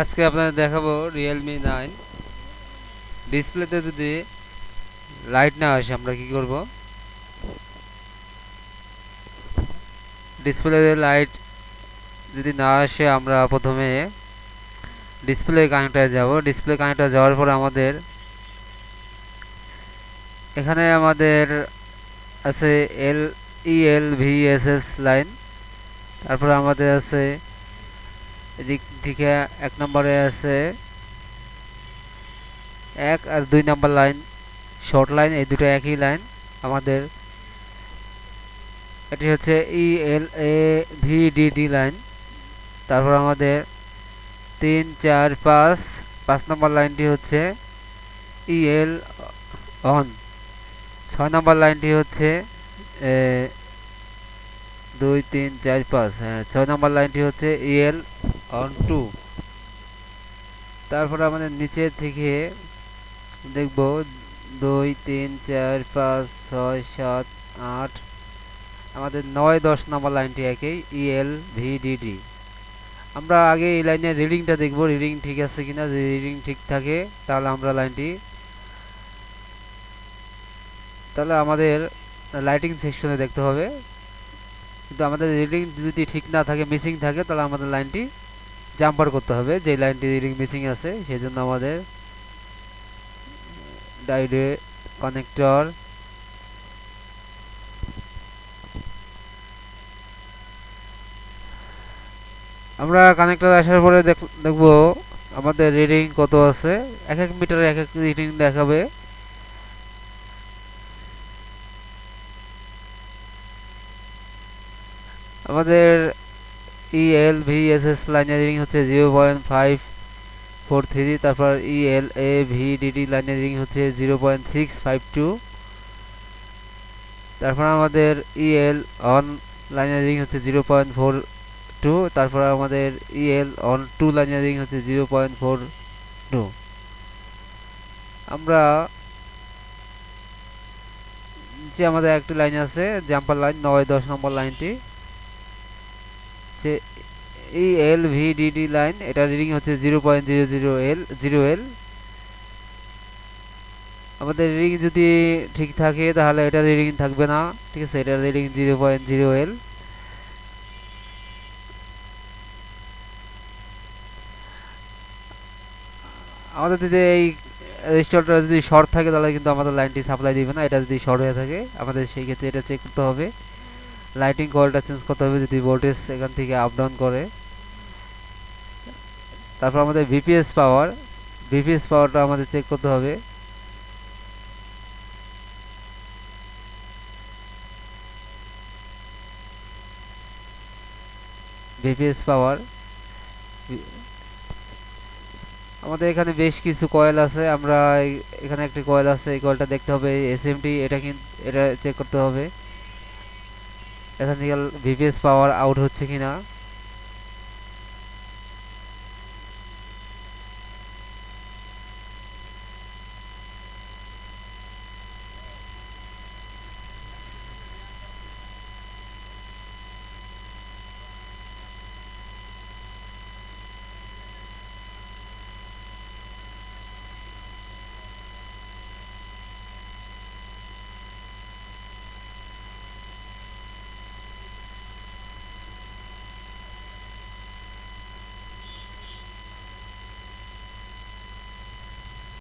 আজকে আপনাদের দেখাবো রিয়েলমি নাইন ডিসপ্লেতে যদি লাইট না আসে, আমরা কি করব? ডিসপ্লেতে লাইট যদি না আসে, আমরা প্রথমে ডিসপ্লে কানেক্টারে যাব। ডিসপ্লে কানেক্টার যাওয়ার পর আমাদের এখানে আমাদের আছে L E L V S S line তারপরে আমাদের আছে এদিক থেকে এক নম্বরে আছে এক আর দুই নাম্বার লাইন শর্ট লাইন এই দুটো একই লাইন আমাদের। এটি হচ্ছে E L A V D D line তারপর আমাদের তিন, চার, পাঁচ পাঁচ নম্বর লাইনটি হচ্ছে ই এল অন ছয় নম্বর লাইনটি হচ্ছে দুই, তিন, চার, পাঁচ। হ্যাঁ ছয় নম্বর লাইনটি হচ্ছে ইএল অন টু তারপরে আমাদের নিচে থেকে দেখব দুই, তিন, চার, পাঁচ, ছয়, সাত, আট। আমাদের নয়, দশ নম্বর লাইনটি একই ইএল ভিডিডি আমরা আগে এই লাইনের রিডিংটা দেখব, রিডিং ঠিক আছে কিনা, যদি রিডিং ঠিক থাকে, তাহলে আমরা লাইনটি তাহলে আমাদের লাইটিং সেকশনে দেখতে হবে। কিন্তু আমাদের রিডিং যদি ঠিক না থাকে মিসিং থাকে, তাহলে আমাদের লাইনটি জাম্পার করতে হবে, যে লাইনটি রিডিং মিসিং আছে সেই জন্য আমাদের ডাইডে কানেক্টর আমরা কানেক্টর আসার পরে দেখব আমাদের রিডিং কত আছে, এক এক মিটারে এক এক রিডিং দেখাবে। আমাদের ইএল ভিএসএস লাইনের রিডিং হচ্ছে zero point five four three তারপর ইএল এ ভিডিডি লাইনের রিডিং হচ্ছে zero point six five two তারপর আমাদের ইএল অন লাইনের রিডিং হচ্ছে জিরো পয়েন্ট ফোর টু তারপর আমাদের ইএল অন টু লাইনের রিডিং হচ্ছে জিরো পয়েন্ট ফোর টু আমরা যে আমাদের একটি লাইন আছে জাম্পার লাইন নয় দশ নম্বর লাইনটি হচ্ছে এই এল ভিডিডি লাইন এটা রিডিং হচ্ছে zero point zero zero L zero L আমাদের রিডিং যদি ঠিক থাকে, তাহলে এটা রিডিং থাকবে না, ঠিক আছে? এটা reading zero point zero L আমাদের যদি এই রেজিস্টারটা যদি শর্ট থাকে, তাহলে কিন্তু আমাদের লাইনটি সাপ্লাই দিবে না, এটা যদি শর্ট হয়ে থাকে, আমাদের সেই ক্ষেত্রে এটা চেক করতে হবে। লাইটিং কয়েলটা চেঞ্জ করতে হবে যদি ভোল্টেজ এখান থেকে আপ ডাউন করে। তারপর আমাদের ভিপিএস পাওয়ার ভিপিএস পাওয়ারটা আমাদের চেক করতে হবে। ভিপিএস পাওয়ার আমাদের এখানে বেশ কিছু কয়েল আছে, আমরা এখানে একটি কয়েল আছে, এই কয়েলটা দেখতে হবে এসএমটি এটা কিন্তু এটা চেক করতে হবে। এখান থেকে ভিপিএস পাওয়ার আউট হচ্ছে কিনা?